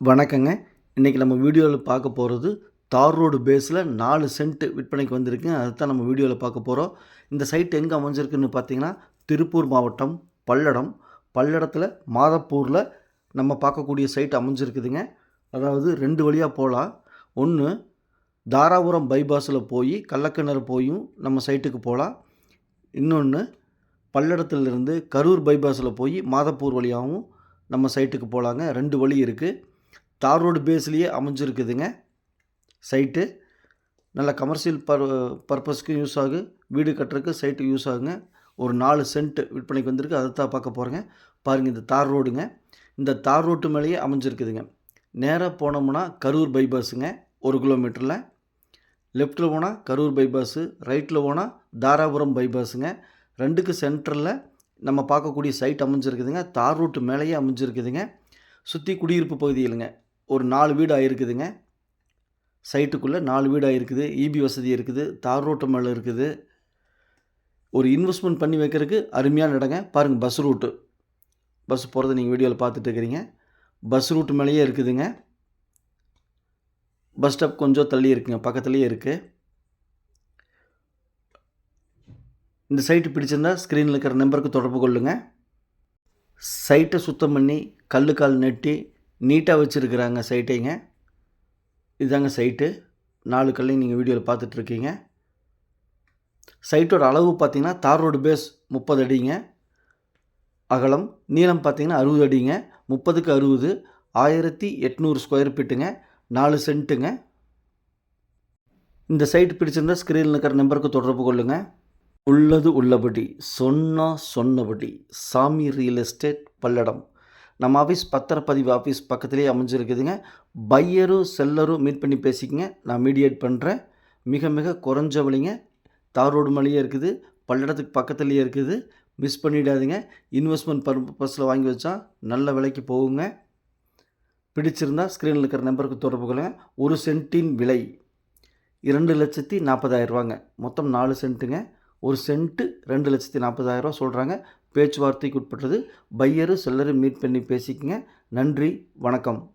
வணக்கங்க. இன்றைக்கி நம்ம வீடியோவில் பார்க்க போகிறது தார் ரோடு பேஸில் நாலு சென்ட் விற்பனைக்கு வந்திருக்கு. அதை தான் நம்ம வீடியோவில் பார்க்க போகிறோம் இந்த சைட் எங்கே அமைஞ்சிருக்குன்னு பார்த்தீங்கன்னா திருப்பூர் மாவட்டம் பல்லடம். பல்லடத்தில் மாதப்பூரில் நம்ம பார்க்கக்கூடிய சைட் அமைஞ்சிருக்குதுங்க. அதாவது ரெண்டு வழியாக போகலாம் ஒன்று தாராபுரம் பைபாஸில் போய் கள்ளக்கிணறு போயும் நம்ம சைட்டுக்கு போகலாம் இன்னொன்று பல்லடத்துலேருந்து கரூர் பைபாஸில் போய் மாதப்பூர் வழியாகவும் நம்ம சைட்டுக்கு போகலாங்க ரெண்டு வழி இருக்குது தார் ரோடு பேஸ்லேயே அமைஞ்சிருக்குதுங்க. சைட்டு நல்ல கமர்ஷியல் பர் பர்பஸ்க்கு யூஸ் ஆகும் வீடு கட்டுறதுக்கு சைட்டு யூஸ் ஆகுங்க. ஒரு நாலு சென்ட் விற்பனைக்கு வந்திருக்கு அதை தான் பார்க்க போகிறேங்க பாருங்கள் இந்த தார் ரோடுங்க. இந்த தார் ரோட்டு மேலேயே அமைஞ்சிருக்குதுங்க. நேராக போனோம்னா கரூர் பைபாஸுங்க ஒரு கிலோமீட்டரில் லெஃப்ட்டில் போனால் கரூர் பைபாஸு ரைட்டில் போனால் தாராபுரம் பைபாஸுங்க ரெண்டுக்கு சென்டரில் நம்ம பார்க்கக்கூடிய சைட் அமைஞ்சிருக்குதுங்க. தார் ரோட்டு மேலேயே அமைஞ்சிருக்குதுங்க. சுற்றி குடியிருப்பு பகுதியிலுங்க. ஒரு நாலு வீடு ஆகிருக்குதுங்க சைட்டுக்குள்ளே நாலு வீடு ஆகிருக்குது இபி வசதி இருக்குது. தார் ரோட்டு மேலே இருக்குது. ஒரு இன்வெஸ்ட்மெண்ட் பண்ணி வைக்கிறதுக்கு அருமையான இடங்க. பாருங்கள் பஸ் ரூட்டு பஸ் போகிறத நீங்கள் வீடியோவில் பார்த்துட்டு இருக்கிறீங்க பஸ் ரூட்டு மேலேயே இருக்குதுங்க. பஸ் ஸ்டாப் கொஞ்சம் தள்ளி இருக்குங்க. பக்கத்துலேயே இருக்குது இந்த சைட்டு பிடிச்சிருந்தா ஸ்க்ரீனில் இருக்கிற நம்பருக்கு தொடர்பு கொள்ளுங்கள் சைட்டை சுத்தம் பண்ணி கல் கால் நெட்டி நீட்டாக வச்சுருக்குறாங்க சைட்டைங்க. இதுதாங்க சைட்டு. நாலு கல்லையும் நீங்கள் வீடியோவில் பார்த்துட்ருக்கீங்க. சைட்டோட அளவு பார்த்தீங்கன்னா தார் ரோடு பேஸ் முப்பது அடிங்க. அகலம் நீளம் பார்த்தீங்கன்னா அறுபது அடிங்க. முப்பதுக்கு அறுபது ஆயிரத்தி எட்நூறு ஸ்கொயர் ஃபீட்டுங்க. நாலு சென்ட்டுங்க. இந்த சைட் பிடிச்சிருந்தா ஸ்க்ரீனில் இருக்கிற நம்பருக்கு தொடர்பு கொள்ளுங்கள் உள்ளது உள்ளபடி சொன்னா சொன்னபடி சாமி ரியல் எஸ்டேட் பல்லடம். நம்ம ஆஃபீஸ் பத்திரப்பதிவு ஆஃபீஸ் பக்கத்துலேயே அமைஞ்சிருக்குதுங்க. பையரும் செல்லரும் மீட் பண்ணி பேசிக்கங்க. நான் மீடியேட் பண்ணுறேன் மிக மிக குறைஞ்ச விலைங்க தார் ரோடு மேலேயே இருக்குது. பல்லடத்துக்கு பக்கத்துலேயே இருக்குது. மிஸ் பண்ணிடாதீங்க. இன்வெஸ்ட்மெண்ட் பர்பஸில் வாங்கி வச்சா நல்ல விலைக்கு போகுங்க. பிடிச்சிருந்தா ஸ்க்ரீனில் இருக்கிற நம்பருக்கு தொடர்பு கொள்ளுங்க. ஒரு சென்ட்டின் விலை இரண்டு லட்சத்தி நாற்பதாயிரரூவாங்க மொத்தம் நாலு சென்ட்டுங்க. ஒரு சென்ட்டு ரெண்டு லட்சத்தி நாற்பதாயிரரூவா சொல்கிறாங்க பேச்சுவார்த்தைக்கு உட்பட்டது. பையரு செல்லரும் மீட் பண்ணி பேசிக்கங்க. நன்றி வணக்கம்.